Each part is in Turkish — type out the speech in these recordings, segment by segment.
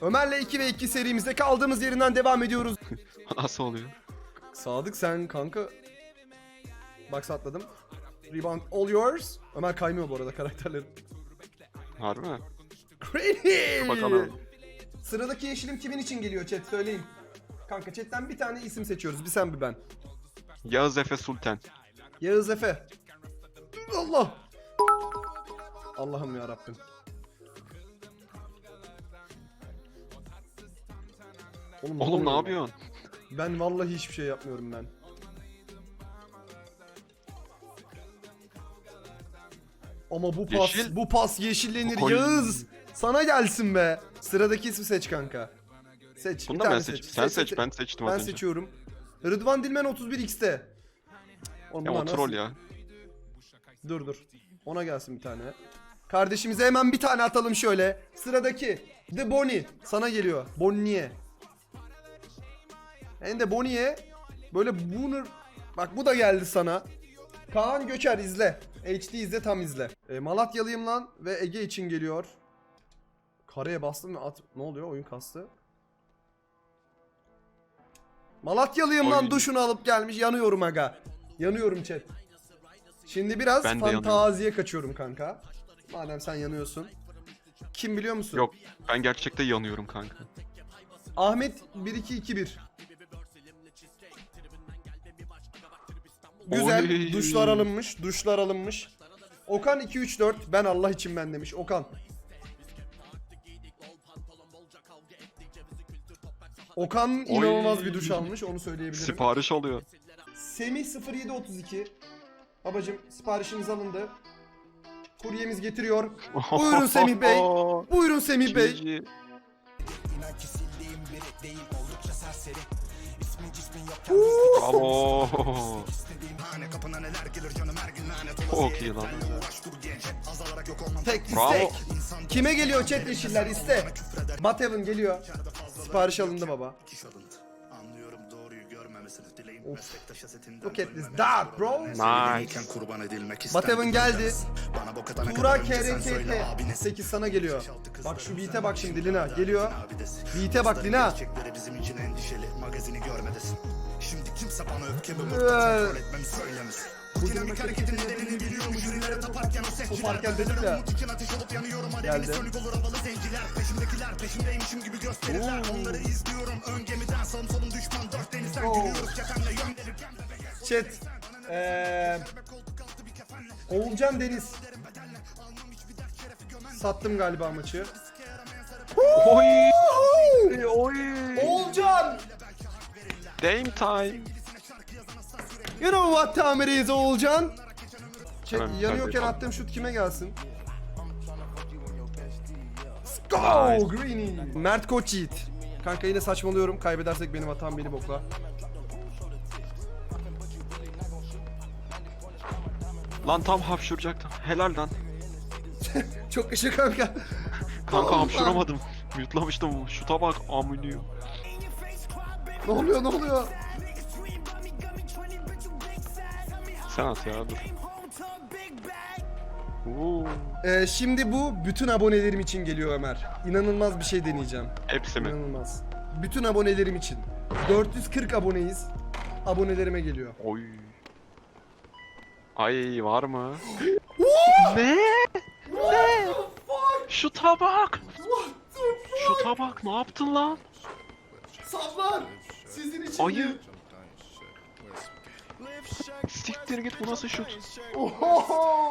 Ömer'le 2 ve 2 serimizde kaldığımız yerinden devam ediyoruz. Nasıl oluyor? Sadık sen kanka. Bak atladım. Rebound all yours. Ömer kaymıyor bu arada karakterlerin. Harbi mi? Crazy. Bakalım. Sıradaki yeşilim kimin için geliyor chat söyleyin. Kanka chatten bir tane isim seçiyoruz. Bir sen bir ben. Yağız Efe Sultan. Yağız Efe. Allah. Allah'ım ya Rabbim. Oğlum, Oğlum ne oluyor? yapıyorsun? Ben vallahi hiçbir şey yapmıyorum ben. Ama bu pas, Yeşil. bu pas yeşillenir Oy. Yağız. Sana gelsin be. Sıradaki ismi seç kanka. Seç. Bunu bir da ben tane seç. Sen seç, ben seçtim Ben az önce. seçiyorum. Rıdvan Dilmen 31x'te. Oğlum Ya bunlar o troll ya. Dur dur. Ona gelsin bir tane. Kardeşimize hemen bir tane atalım şöyle. Sıradaki The Bonnie sana geliyor. Bonnie'ye. Hem de Bonnie'ye böyle bunu bak bu da geldi sana. Kaan Göker izle. HD izle tam izle. E, Malatyalıyım lan ve Ege için geliyor. Kareye bastım ve at ne oluyor oyun kastı. Malatyalıyım lan Oy. duşunu alıp gelmiş yanıyorum aga. Yanıyorum chat. Şimdi biraz Ben fantaziye kaçıyorum kanka. Madem sen yanıyorsun. Kim biliyor musun? Yok ben gerçekten yanıyorum kanka. Ahmet 1221. Güzel. Oy. Duşlar alınmış. Duşlar alınmış. Okan 234. Ben Allah için ben demiş. Okan. Okan inanılmaz bir duş almış. Onu söyleyebilirim. Sipariş oluyor. Semih 0732. Babacım siparişiniz alındı. Kuryemiz getiriyor. Buyurun Semih Bey. Buyurun Semih Bey. GG. Bravo. Çok iyi lan. Tek Bravo. istek. Kime geliyor chat yeşiller iste. Batevan geliyor. Sipariş alındı baba. Anlıyorum doğruyu görmemesini Of. Look at this dart bro. Nice. kurban edilmek Batevan geldi. Bana bok atana söyle KRKT abinesin. 8 sana geliyor. Bak şu beat'e bak şimdi Lina geliyor. Beat'e bak Lina. Bizim için endişeli magazini görmedesin Şimdi kimse bana öfkemi Ee. burada kontrol etmemi söylemesin Bu dinamik hareketin nedenini biliyorum Jürilere taparken o sesçiler Taparken dedim ya. Umut için ateş olup yanıyorum Geldi. Alevini sönük olur havalı zenciler Peşimdekiler peşimdeymişim gibi gösterirler Onları izliyorum ön gemiden Sağım solum düşman verirken Chat. Oğulcan Deniz. Sattım galiba maçı. Oy. Oy. Oğulcan! Game time. You know what time it is Oğulcan? Chat Hemen yanıyorken kaybettim. attığım şut kime gelsin? Go Nice. Greeny. Mert Koç Yiğit. Kanka yine saçmalıyorum. Kaybedersek benim hatam beni bokla. Lan tam hapşuracaktım. Helal lan. Çok ışık kanka. Kanka Allah. hapşuramadım. Mutlamıştım. Şuta bak amınıyor. Ne oluyor ne oluyor? Sen at ya dur. Oo. Ee, şimdi bu bütün abonelerim için geliyor Ömer. İnanılmaz bir şey deneyeceğim. Hepsi mi? İnanılmaz. Bütün abonelerim için. 440 aboneyiz. Abonelerime geliyor. Oy. Ay var mı? ne? Ne? Şu tabak. Şu tabak ne yaptın lan? Saflar! Sizin için Ayı. Siktir git bu nasıl şut? Oho!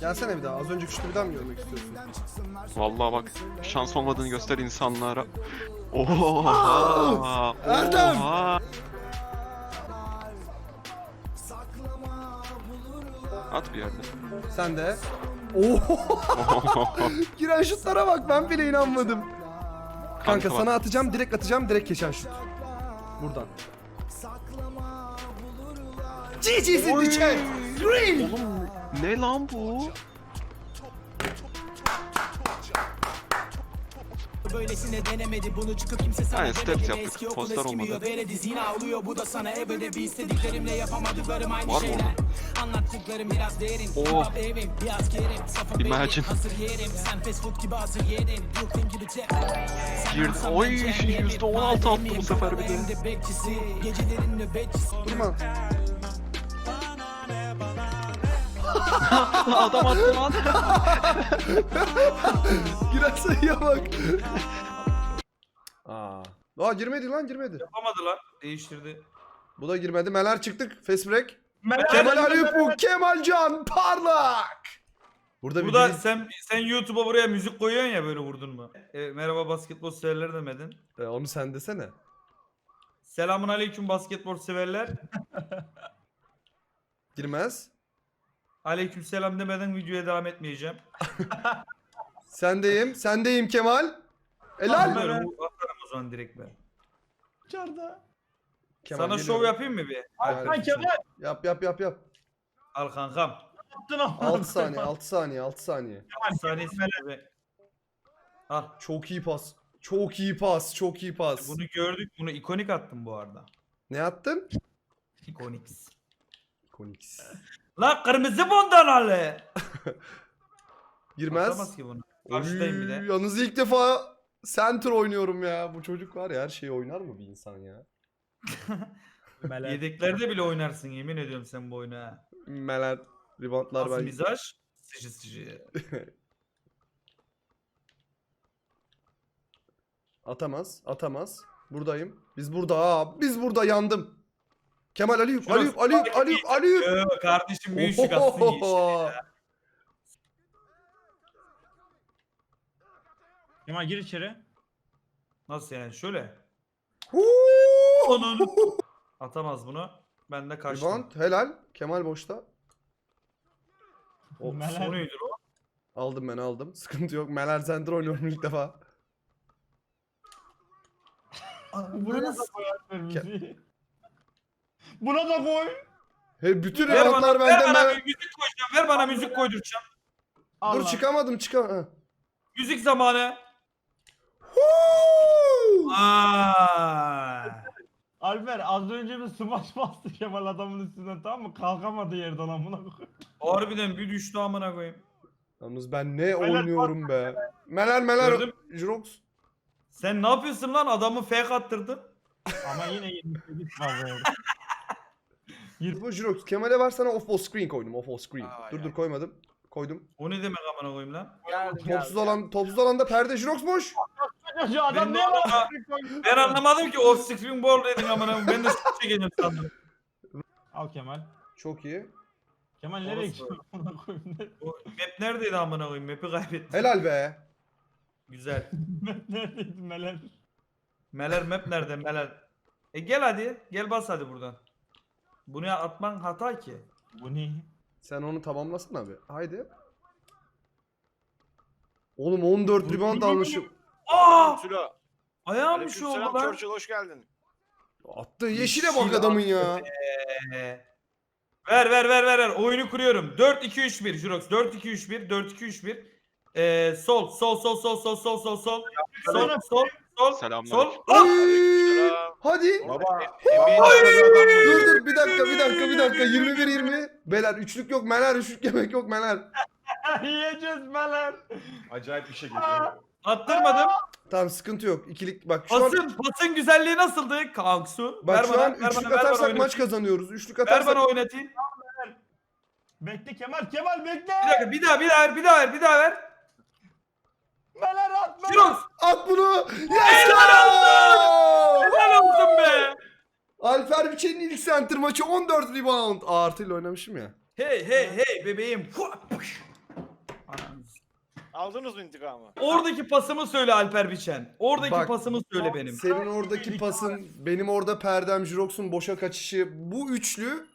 Gelsene bir daha. Az önceki şutu bir daha mı görmek istiyorsun? Vallahi bak şans olmadığını göster insanlara. Oha! Erdem! Oha! At bir yerde. Sen de. Oho! Giren şutlara bak ben bile inanmadım. Kanka, Kanka bak. sana atacağım, direkt atacağım, direkt geçen şut. Buradan. GG's in the chat. Green. Oğlum ne lan bu? Böylesine denemedi bunu çıkıp kimse sana Aynen, steps demedi. yaptık. Eski okul Poster eskimiyor olmadı. veredi zina oluyor bu da sana ebede bir istediklerimle yapamadıklarım aynı Var mı şeyler Anlattıklarım biraz derin Oh. Cevap evim bir askerim Safım Imagine. hazır yerim Sen fast food gibi hazır yedin Brooklyn gibi cep Girdi. Oy, %16 attı bu sefer bir de. Gecelerin nöbetçisi Durma. Adam attı lan. Giren sayıya bak. Aa. Aa girmedi lan girmedi. Yapamadı lan. Değiştirdi. Bu da girmedi. Meler çıktık. Fast break. Kemal Kemal Aliupu, Kemalcan Parlak. Burada, Burada bir sen sen YouTube'a buraya müzik koyuyorsun ya böyle vurdun mu? E, merhaba basketbol severler demedin. E, onu sen desene. Selamun aleyküm basketbol severler. Girmez. Aleyküm selam demeden videoya devam etmeyeceğim. Sendeyim. Sendeyim Kemal. Helal. Bu- atarım o zaman direkt ben. Çarda. Kemal, Sana şov geliyorum. yapayım mı bir? Hakan Kemal Yap yap yap yap. Al kankam. yaptın ama. 6 saniye 6 saniye 6 saniye. Bir saniyesi be. Al. Çok iyi pas. Çok iyi pas. Çok iyi pas. Bunu gördük. Bunu ikonik attım bu arada. Ne attın? İkonik. Konix. Lan kırmızı bundan Ali. Girmez. Atamaz ki bunu. Karşıdayım bir Oy, de. Yalnız ilk defa center oynuyorum ya. Bu çocuk var ya her şeyi oynar mı bir insan ya? Yedeklerde bile oynarsın yemin ediyorum sen bu oyunu ha. Meler, reboundlar Nasıl ben. mizaj? Sıcı sıcı. Atamaz, atamaz. Buradayım. Biz burada ha. Biz burada yandım. Kemal Aliyup, Aliyup, Aliyup, Aliyup, Aliyup. Yo, kardeşim bir üçlük atsın iyi işte. Ohohoho. Kemal gir içeri. Nasıl yani şöyle. Huu. Onun. Atamaz bunu. Ben de kaçtım. Rebound, helal. Kemal boşta. O, Meler. O aldım ben aldım. Sıkıntı yok. Meler center oynuyorum ilk defa. Buna da koyar müziği. Buna da koy. He bütün ver bana, ver benden bana ben... müzik koyacağım. Ver bana müzik koyduracağım. Allah. Dur çıkamadım çıkam. Müzik zamanı. Huu! Aa. Alper az önce bir smaç bastı Kemal adamın üstünden tamam mı? Kalkamadı yerden amına koyayım. Harbiden bir düştü amına koyayım. Yalnız ben ne Meler oynuyorum be. Meler meler. Gördüm. Sen ne yapıyorsun lan? Adamı fake attırdın. Ama yine 28 fazla 20. Bu Jirox Kemal'e var sana off off screen koydum. Off off screen. Aa, dur yani. dur koymadım. Koydum. O ne demek amına koyayım lan? Geldi, Topsuz geldi. olan topsuz alanda perde Jirox boş. Adam ne var? Ben anlamadım ki off screen ball dedin amına koyayım. Ben de sıkı çekeceğim sandım. Al Kemal. Çok iyi. Kemal nereye gidiyorsun? Map neredeydi amına koyayım? Map'i kaybettim. Helal be. Güzel. map neredeydi Meler? Meler map nerede Meler? E gel hadi. Gel bas hadi buradan. Bunu atman hata ki. Bu ne? Sen onu tamamlasın abi. Haydi. Oğlum 14 rebound almışım. Aa! Sülo. Ayağım bir şey oldu lan. Churchill hoş geldin. Attığı yeşile bak adamın ya. Ee, Ver ver ver ver ver. Oyunu kuruyorum. 4 2 3 1 Jurox. 4 2 3 1 4 2 3 1. Ee, sol sol sol sol sol sol sol sol. Sol sol sol. Selamünaleyküm. Sol. Ah! Oy! Hadi. Baba. Dur dur bir dakika bir dakika bir dakika 21 20. Beyler üçlük yok meler üçlük yemek yok meler. Yiyeceğiz Meler. Acayip bir şey geliyor. Attırmadım. Tamam sıkıntı yok. İkilik bak şu an Pasın pasın güzelliği nasıldı? Kanksu. bak ver şu bana, an ver bana, üçlük ver bana atarsak maç oynatayım. kazanıyoruz. Üçlük Ver atarsak bana oynatayım. Bekle Kemal Kemal bekle. Bir dakika bir daha bir daha ver bir daha ver bir daha ver. Meler at Meler. Jurox. at bunu. Yes! Helal Helal olsun be. Alper Biçen'in ilk center maçı 14 rebound. Aa, artıyla oynamışım ya. Hey hey hey bebeğim. Aldınız mı intikamı? Oradaki pasımı söyle Alper Biçen. Oradaki Bak, pasımı söyle benim. Senin oradaki pasın, benim orada perdem, Jirox'un boşa kaçışı. Bu üçlü.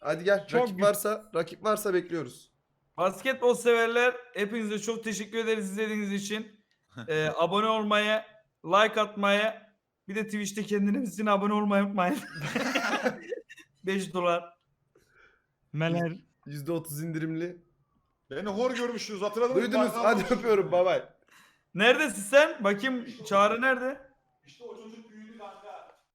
Hadi gel. Çok rakip güzel. varsa, rakip varsa bekliyoruz. Basketbol severler hepinize çok teşekkür ederiz izlediğiniz için. Ee, abone olmayı, like atmayı, bir de Twitch'te kendinizin abone olmayı unutmayın. 5 dolar. Meler. %30 indirimli. Beni hor görmüşsünüz hatırladınız mı? Duydunuz. Hadi öpüyorum. Bay bay. Neredesin sen? Bakayım Çağrı nerede? İşte o çocuk